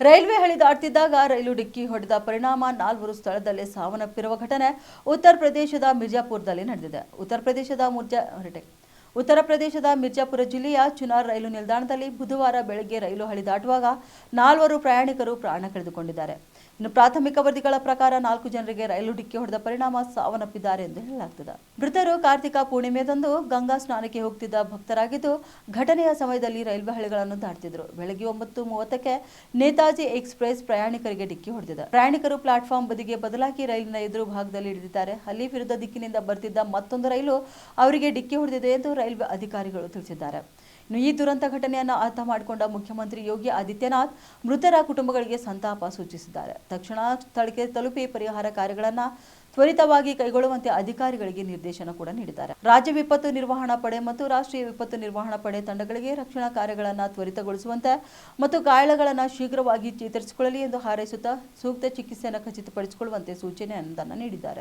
Railway ಹಳಿ ದಾಟ್ತಿದ್ದಾಗ ರೈಲು ಡಿಕ್ಕಿ ಹೊಡೆದ ಪರಿಣಾಮ ನಾಲ್ವರು ಸ್ಥಳದಲ್ಲೇ ಸಾವನ್ನಪ್ಪಿರುವ ಘಟನೆ ಉತ್ತರ ಪ್ರದೇಶದ ಮಿರ್ಜಾಪುರದಲ್ಲಿ ನಡೆದಿದೆ. ಉತ್ತರ ಪ್ರದೇಶದ ಮುರ್ಜಾ ಉತ್ತರ ಪ್ರದೇಶದ ಮಿರ್ಜಾಪುರ ಜಿಲ್ಲೆಯ ಚುನಾರ್ ರೈಲು ನಿಲ್ದಾಣದಲ್ಲಿ ಬುಧವಾರ ಬೆಳಗ್ಗೆ ರೈಲು ಹಳಿ ದಾಟುವಾಗ ನಾಲ್ವರು ಪ್ರಯಾಣಿಕರು ಪ್ರಾಣ ಕಳೆದುಕೊಂಡಿದ್ದಾರೆ. ಇನ್ನು ಪ್ರಾಥಮಿಕ ವರದಿಗಳ ಪ್ರಕಾರ ನಾಲ್ಕು ಜನರಿಗೆ ರೈಲು ಡಿಕ್ಕಿ ಹೊಡೆದ ಪರಿಣಾಮ ಸಾವನ್ನಪ್ಪಿದ್ದಾರೆ ಎಂದು ಹೇಳಲಾಗುತ್ತದೆ ಮೃತರು ಕಾರ್ತಿಕ ಪೂರ್ಣಿಮೆದಂದು ಗಂಗಾ ಸ್ನಾನಕ್ಕೆ ಹೋಗ್ತಿದ್ದ ಭಕ್ತರಾಗಿದ್ದು ಘಟನೆಯ ಸಮಯದಲ್ಲಿ ರೈಲ್ವೆ ಹಳಿಗಳನ್ನು ದಾಟ್ತಿದ್ರು. ಬೆಳಗ್ಗೆ ಒಂಬತ್ತು ಮೂವತ್ತಕ್ಕೆ ನೇತಾಜಿ ಎಕ್ಸ್ಪ್ರೆಸ್ ಪ್ರಯಾಣಿಕರಿಗೆ ಡಿಕ್ಕಿ ಹೊಡೆದಿದೆ. ಪ್ರಯಾಣಿಕರು ಪ್ಲಾಟ್ಫಾರ್ಮ್ ಬದಿಗೆ ಬದಲಾಗಿ ರೈಲಿನ ಎದುರು ಭಾಗದಲ್ಲಿ ಇಳಿದಿದ್ದಾರೆ. ಅಲ್ಲಿ ವಿರುದ್ಧ ದಿಕ್ಕಿನಿಂದ ಬರ್ತಿದ್ದ ಮತ್ತೊಂದು ರೈಲು ಅವರಿಗೆ ಡಿಕ್ಕಿ ಹೊಡೆದಿದೆ ಎಂದು ರೈಲ್ವೆ ಅಧಿಕಾರಿಗಳು ತಿಳಿಸಿದ್ದಾರೆ. ಇನ್ನು ಈ ದುರಂತ ಘಟನೆಯನ್ನು ಅರ್ಥ ಮಾಡಿಕೊಂಡ ಮುಖ್ಯಮಂತ್ರಿ ಯೋಗಿ ಆದಿತ್ಯನಾಥ್ ಮೃತರ ಕುಟುಂಬಗಳಿಗೆ ಸಂತಾಪ ಸೂಚಿಸಿದ್ದಾರೆ. ತಕ್ಷಣ ಸ್ಥಳಕ್ಕೆ ತಲುಪಿ ಪರಿಹಾರ ಕಾರ್ಯಗಳನ್ನು ತ್ವರಿತವಾಗಿ ಕೈಗೊಳ್ಳುವಂತೆ ಅಧಿಕಾರಿಗಳಿಗೆ ನಿರ್ದೇಶನ ಕೂಡ ನೀಡಿದ್ದಾರೆ. ರಾಜ್ಯ ವಿಪತ್ತು ನಿರ್ವಹಣಾ ಪಡೆ ಮತ್ತು ರಾಷ್ಟ್ರೀಯ ವಿಪತ್ತು ನಿರ್ವಹಣಾ ಪಡೆ ತಂಡಗಳಿಗೆ ರಕ್ಷಣಾ ಕಾರ್ಯಗಳನ್ನು ತ್ವರಿತಗೊಳಿಸುವಂತೆ ಮತ್ತು ಗಾಯಾಳುಗಳನ್ನು ಶೀಘ್ರವಾಗಿ ಚೇತರಿಸಿಕೊಳ್ಳಲಿ ಎಂದು ಹಾರೈಸುತ್ತಾ ಸೂಕ್ತ ಚಿಕಿತ್ಸೆಯನ್ನು ಖಚಿತಪಡಿಸಿಕೊಳ್ಳುವಂತೆ ಸೂಚನೆಯನ್ನು ನೀಡಿದ್ದಾರೆ.